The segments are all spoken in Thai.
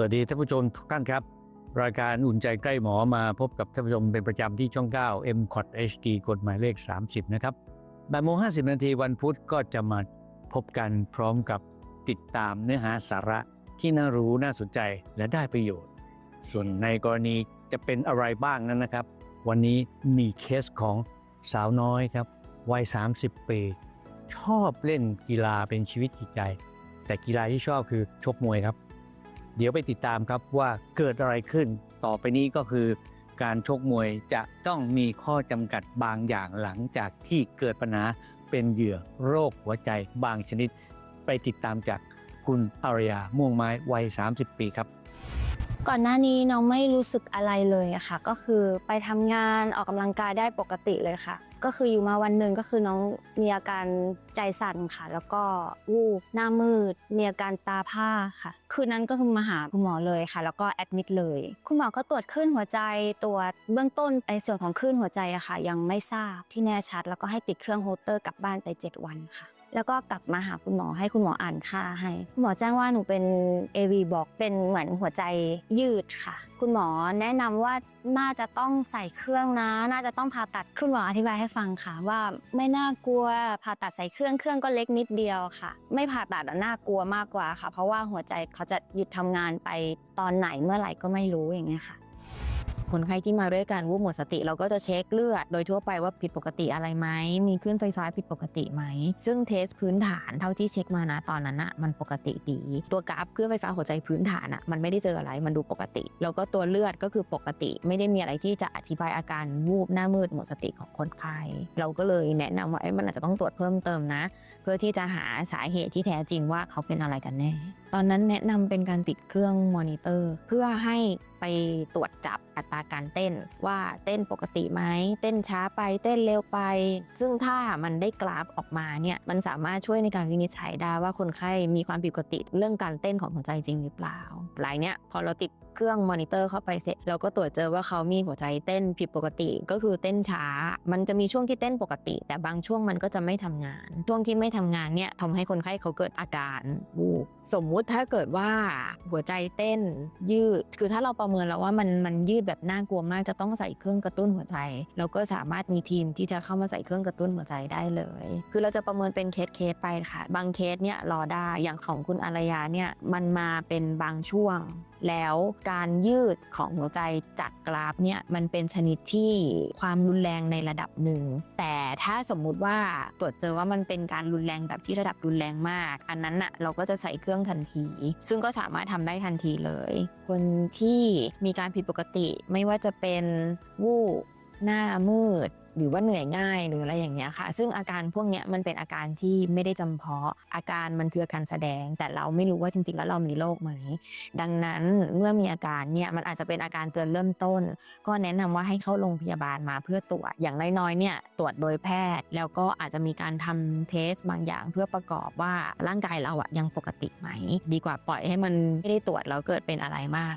สวัสดีท่านผู้ชมทุกท่านครับ รายการอุ่นใจใกล้หมอมาพบกับท่านผู้ชมเป็นประจำที่ช่อง 9 m c o t HD กฎหมายเลข 30 นะครับบ่ายโมง50 นาทีวันพุธก็จะมาพบกันพร้อมกับติดตามเนื้อหาสาระที่น่ารู้น่าสนใจและได้ประโยชน์ ส่วนในกรณีจะเป็นอะไรบ้างนั้นนะครับ วันนี้มีเคสของสาวน้อยครับวัย 30 ปี ชอบเล่นกีฬาเป็นชีวิตจิตใจ แต่กีฬาที่ชอบคือชกมวยครับ เดี๋ยวไปติดตามครับว่าเกิดอะไรขึ้น ต่อไปนี้ก็คือ การชกมวยจะต้องมีข้อจำกัดบางอย่างหลังจากที่เกิดปัญหาเป็นเหยื่อโรคหัวใจบางชนิด ไปติดตามจากคุณอารยาม่วงไม้วัย 30 ปีครับ ก่อนหน้านี้น้องไม่รู้สึกอะไรเลยอะค่ะ ก็คือไปทำงานออกกำลังกายได้ปกติเลยค่ะ ก็คืออยู่มาวันหนึ่งก็คือน้องมีอาการใจสั่นค่ะ แล้วก็วูบหน้ามืด มีอาการตาผ้าค่ะ คืนนั้นก็คือมาหาคุณหมอเลยค่ะ แล้วก็แอดมิดเลย คุณหมอก็ตรวจคลื่นหัวใจตรวจเบื้องต้นในส่วนของคลื่นหัวใจอะค่ะ ยังไม่ทราบที่แน่ชัด แล้วก็ให้ติดเครื่องโฮเตอร์กลับบ้านไป 7 วันค่ะ แล้วก็กลับมาหาคุณหมอให้คุณหมออ่านค่าให้คุณหมอแจ้งว่าหนูเป็น AV บอกเป็นเหมือนหัวใจยืดค่ะ คุณหมอแนะนำว่าน่าจะต้องใส่เครื่องนะ น่าจะต้องผ่าตัดคุณหมออธิบายให้ฟังค่ะ ว่าไม่น่ากลัวผ่าตัดใส่เครื่องเครื่องก็เล็กนิดเดียวค่ะ ไม่ผ่าตัดน่ากลัวมากกว่าค่ะ เพราะว่าหัวใจเขาจะหยุดทำงานไปตอนไหนเมื่อไหร่ก็ไม่รู้อย่างเงี้ยค่ะ คนไข้ที่มาด้วยการวูบหมดสติ เราก็จะเช็คเลือดโดยทั่วไปว่าผิดปกติอะไรไหมมีคลื่นไฟฟ้าผิดปกติไหม ซึ่งเทสพื้นฐานเท่าที่เช็คมานะตอนนั้นอะมันปกติดี ตัวกราฟคลื่นไฟฟ้าหัวใจพื้นฐานอะมันไม่ได้เจออะไรมันดูปกติ แล้วก็ตัวเลือดก็คือปกติ ไม่ได้มีอะไรที่จะอธิบายอาการวูบหน้ามืดหมดสติของคนไข้เราก็เลยแนะนำว่ามันอาจจะต้องตรวจเพิ่มเติมนะ เพื่อที่จะหาสาเหตุที่แท้จริงว่าเขาเป็นอะไรกันแน่ ตอนนั้นแนะนำเป็นการติดเครื่องมอนิเตอร์ เพื่อให้ไปตรวจจับอัตราการเต้น ว่าเต้นปกติไหมเต้นช้าไปเต้นเร็วไป ซึ่งถ้ามันได้กราฟออกมาเนี่ยมันสามารถช่วยในการวินิจฉัยได้ว่าคนไข้มีความผิดปกติเรื่องการเต้นของหัวใจจริงหรือเปล่าหลายเนี้ยพอเราติด เครื่องมอนิเตอร์เข้าไปเสร็จเราก็ตรวจเจอว่าเขามีหัวใจเต้นผิดปกติก็คือเต้นช้า มันจะมีช่วงที่เต้นปกติ แต่บางช่วงมันก็จะไม่ทำงาน ช่วงที่ไม่ทำงานเนี่ยทำให้คนไข้เขาเกิดอาการวูบสมมุติถ้าเกิดว่าหัวใจเต้นยืด คือถ้าเราประเมินแล้วว่ามันมันยืดแบบน่ากลัวมากจะต้องใส่เครื่องกระตุ้นหัวใจเราก็สามารถมีทีมที่จะเข้ามาใส่เครื่องกระตุ้นหัวใจได้เลย คือเราจะประเมินเป็นเคสเคสไปค่ะ บางเคสเนี่ยรอได้อย่างของคุณอารยาเนี่ยมันมาเป็นบางช่วงแล้วการยืดของหัวใจจากกราฟเนี่ยมันเป็นชนิดที่ความรุนแรงในระดับหนึ่ง แต่ถ้าสมมุติว่าตรวจเจอว่ามันเป็นการรุนแรงแบบที่ระดับรุนแรงมาก อันนั้นน่ะเราก็จะใส่เครื่องทันที ซึ่งก็สามารถทำได้ทันทีเลย คนที่มีการผิดปกติไม่ว่าจะเป็นวูบหน้ามืด หรือว่าเหนื่อยง่ายหรืออะไรอย่างเงี้ยค่ะ ซึ่งอาการพวกเนี้ยมันเป็นอาการที่ไม่ได้จำเพาะอาการมันคืออาการแสดง แต่เราไม่รู้ว่าจริงๆ แล้วเรามีโรคไหมดังนั้นเมื่อมีอาการเนี่ยมันอาจจะเป็นอาการเตือนเริ่มต้น ก็แนะนำว่าให้เข้าโรงพยาบาลมาเพื่อตรวจอย่างน้อยๆเนี่ยตรวจโดยแพทย์ แล้วก็อาจจะมีการทำเทสบางอย่างเพื่อประกอบว่าร่างกายเราอะยังปกติไหม ดีกว่าปล่อยให้มันไม่ได้ตรวจแล้วเกิดเป็นอะไรมาก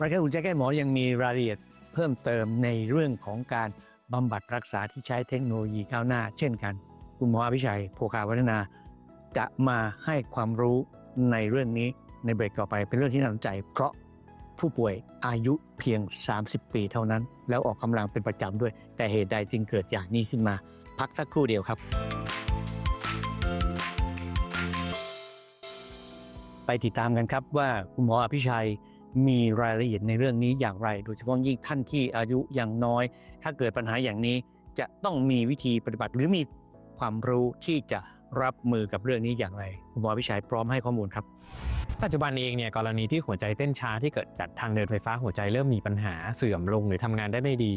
รายการอุ่นใจใกล้หมอยังมีรายละเอียดเพิ่มเติมในเรื่องของการ บำบัดรักษาที่ใช้เทคโนโลยีก้าวหน้า เช่นกัน คุณหมออภิชัยโภคาวัฒนา จะมาให้ความรู้ในเรื่องนี้ในเบรกต่อไปเป็นเรื่องที่น่าสนใจ เพราะผู้ป่วยอายุเพียง 30 ปีเท่านั้น แล้วออกกำลังเป็นประจำด้วย แต่เหตุใดจึงเกิดอย่างนี้ขึ้นมา พักสักครู่เดียวครับ ไปติดตามกันครับว่าคุณหมออภิชัย มีรายละเอียดในเรื่องนี้อย่างไร โดยเฉพาะยิ่งท่านที่อายุยังน้อย ถ้าเกิดปัญหาอย่างนี้จะต้องมีวิธีปฏิบัติหรือมีความรู้ที่จะรับมือกับเรื่องนี้อย่างไรคุณหมอพิชัยพร้อมให้ข้อมูลครับ ปัจจุบันเองเนี่ยกรณีที่หัวใจเต้นช้าที่เกิดจากทางเดินไฟฟ้าหัวใจเริ่มมีปัญหาเสื่อมลงหรือทำงานได้ไม่ดี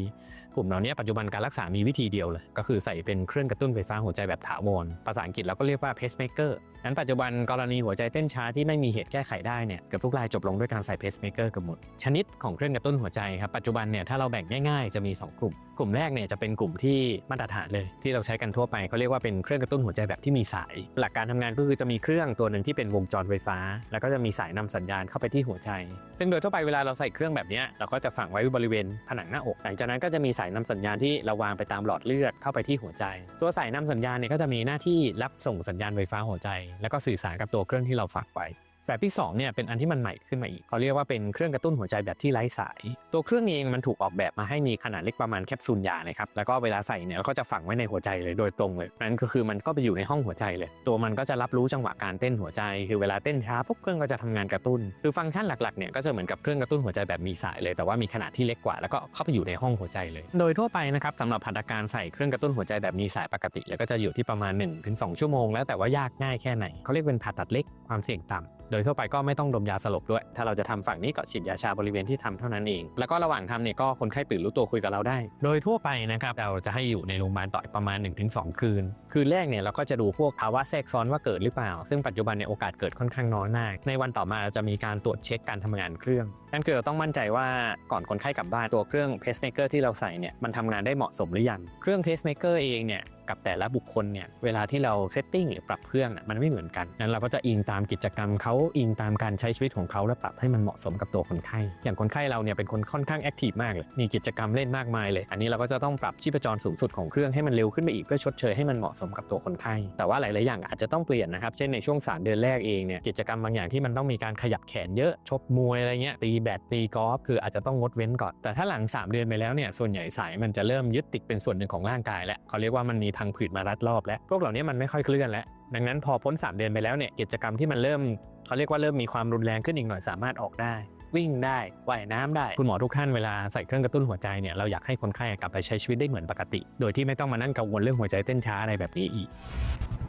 กลุ่มเหล่านี้ปัจจุบันการรักษามีวิธีเดียวเลย ก็คือใส่เป็นเครื่องกระตุ้นไฟฟ้าหัวใจแบบถาวร ภาษาอังกฤษเราก็เรียกว่า pacemaker นั้นปัจจุบันกรณีหัวใจเต้นช้าที่ไม่มีเหตุแก้ไขได้เนี่ยเกือบทุกรายจบลงด้วยการใส่ pacemaker กับหมด ชนิดของเครื่องกระตุ้นหัวใจครับปัจจุบันเนี่ยถ้าเราแบ่งง่ายๆจะมี 2 กลุ่ม กลุ่มแรกเนี่ยจะเป็นกลุ่มที่มาตรฐานเลย ที่เราใช้กันทั่วไปเขาเรียกว่าเป็นเครื่องกระตุ้นหัวใจแบบที่มีสาย หลักการทำงานก็คือจะมีเครื่องตัวหนึ่งที่เป็นวงจรไฟฟ้า แล้วก็จะมีสายนำสัญญาณเข้าไปที่หัวใจ ซึ่งโดยทั่วไปเวลาเราใส่เครื่องแบบนี้เราก็จะฝังไว้บริเวณผนังหน้าอก หลังจากนั้นก็จะมีสายนำสัญญาณที่เราวางไปตามหลอดเลือดเข้าไปที่หัวใจ ตัวสายนำสัญญาณเนี่ยก็จะมีหน้าที่รับส่งสัญญาณไฟฟ้าหัวใจ แล้วก็สื่อสารกับตัวเครื่องที่เราฝากไว้ แบบที่2เนี่ยเป็นอันที่มันใหม่ขึ้นมาอีกเขาเรียกว่าเป็นเครื่องกระตุ้นหัวใจแบบที่ไร้สาย ตัวเครื่องเองมันถูกออกแบบมาให้มีขนาดเล็กประมาณแคปซูลยานะครับแล้วก็เวลาใส่เนี่ยก็จะฝังไว้ในหัวใจเลยโดยตรงเลยนั่นก็คือมันก็ไปอยู่ในห้องหัวใจเลย ตัวมันก็จะรับรู้จังหวะการเต้นหัวใจคือเวลาเต้นช้าปุ๊บเครื่องก็จะทำงานกระตุ้น คือฟังก์ชันหลักๆเนี่ยก็จะเหมือนกับเครื่องกระตุ้นหัวใจแบบมีสายเลย แต่ว่ามีขนาดที่เล็กกว่าแล้วก็เข้าไปอยู่ในห้องหัวใจเลย โดยทั่วไปนะครับสำหรับหัตถการใส่เครื่องกระตุ้นหัวใจแบบมีสายปกติ แล้วก็จะอยู่ที่ประมาณ1-2ชั่วโมงแล้วแต่ว่ายากง่ายแค่ไหนเขาเรียกเป็นผ่าตัดเล็กความเสี่ยงต่ำ โดยทั่วไปก็ไม่ต้องดมยาสลบด้วย ถ้าเราจะทำฝั่งนี้ก็ฉีดยาชาบริเวณที่ทำเท่านั้นเอง แล้วก็ระหว่างทำเนี่ยก็คนไข้ตื่นรู้ตัวคุยกับเราได้ โดยทั่วไปนะครับเราจะให้อยู่ในโรงพยาบาลต่ออีกประมาณ 1-2 คืน คืนแรกเนี่ยเราก็จะดูพวกภาวะแทรกซ้อนว่าเกิดหรือเปล่า ซึ่งปัจจุบันเนี่ยโอกาสเกิดค่อนข้างน้อยมาก ในวันต่อมาเราจะมีการตรวจเช็คการทำงานเครื่องนั่นคือเราต้องมั่นใจว่าก่อนคนไข้กลับบ้านตัวเครื่องเพสเมเกอร์ที่เราใส่เนี่ยมันทำงานได้เหมาะสมหรือยังเครื่องเพสเมเกอร์เองเนี่ยกับแต่ละบุคคลเนี่ยเวลาที่เราเซตติ้งหรือปรับเครื่องมันไม่เหมือนกันนั้นเราก็จะอิงตามกิจกรรมเขาอิงตามการใช้ชีวิตของเขาและปรับให้มันเหมาะสมกับตัวคนไข้ อย่างคนไข้เราเนี่ยเป็นคนค่อนข้างแอคทีฟมากเลย มีกิจกรรมเล่นมากมายเลย อันนี้เราก็จะต้องปรับชีพจรสูงสุดของเครื่องให้มันเร็วขึ้นไปอีกเพื่อชดเชยให้มันเหมาะสมกับตัวคนไข้ แต่ว่าหลาย ๆ อย่างอาจจะต้องเปลี่ยนนะครับ เช่นในช่วงสามเดือนแรกเองเนี่ย กิจกรรมบางอย่างที่มันต้องมีการขยับแขนเยอะ ชกมวยอะไรเงี้ย ตีแบด ตีกอล์ฟ คืออาจจะต้องงดเว้นก่อน แต่ถ้าหลัง 3 เดือนไปแล้วเนี่ย ส่วนใหญ่สายมันจะเริ่มยึดติดเป็นส่วนหนึ่งของร่างกายแล้วเขาเรียกว่ามันมีพังผืดมารัดรอบแล้ว พวกเหล่านี้มันไม่ค่อยเคลื่อนแล้ว ดังนั้นพอพ้น 3 เดือนไปแล้วเนี่ยกิจกรรมที่มันเริ่มเขาเรียกว่าเริ่มมีความรุนแรงขึ้นอีกหน่อยสามารถออกได้ วิ่งได้ว่ายน้ำได้ คุณหมอทุกท่านเวลาใส่เครื่องกระตุ้นหัวใจเนี่ยเราอยากให้คนไข้กลับไปใช้ชีวิตได้เหมือนปกติ โดยที่ไม่ต้องมานั่งกังวลเรื่องหัวใจเต้นช้าอะไรแบบนี้อีก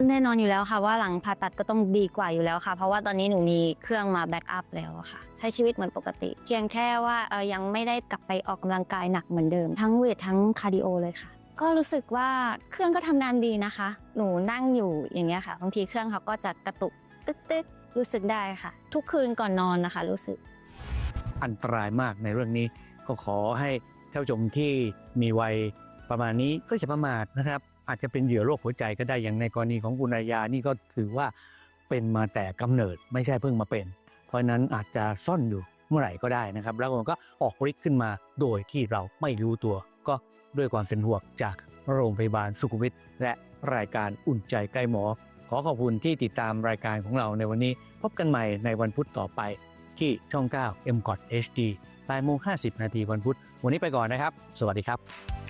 แน่นอนอยู่แล้วค่ะว่าหลังผ่าตัดก็ต้องดีกว่าอยู่แล้วค่ะ เพราะว่าตอนนี้หนูมีเครื่องมาแบ็กอัพแล้วค่ะ ใช้ชีวิตเหมือนปกติ เพียงแค่ว่ายังไม่ได้กลับไปออกกำลังกายหนักเหมือนเดิม ทั้งเวททั้งคาร์ดิโอเลยค่ะ ก็รู้สึกว่าเครื่องก็ทำงานดีนะคะ หนูนั่งอยู่อย่างเงี้ยค่ะ บางทีเครื่องเขาก็จะกระตุกตึ๊กตึ๊กรู้สึกได้ค่ะ ทุกคืนก่อนนอนนะคะ รู้สึก อันตรายมากในเรื่องนี้ ก็ขอให้ท่านผู้ชมที่มีวัยประมาณนี้ก็จะประมาทนะครับ อาจจะเป็นเหยื่อโรคหัวใจก็ได้อย่างในกรณีของคุณอายานี่ก็ถือว่าเป็นมาแต่กำเนิดไม่ใช่เพิ่งมาเป็น เพราะฉะนั้นอาจจะซ่อนอยู่เมื่อไหร่ก็ได้นะครับ แล้วมันก็ออกฤทธิ์ขึ้นมาโดยที่เราไม่รู้ตัว ด้วยความเป็นห่วงจากโรงพยาบาลสุขุมวิทและรายการอุ่นใจใกล้หมอ ขอขอบคุณที่ติดตามรายการของเราในวันนี้ พบกันใหม่ในวันพุธต่อไป ที่ช่อง 9 m c o t HD 8โมง50 นาทีวันพุธ วันนี้ไปก่อนนะครับ สวัสดีครับ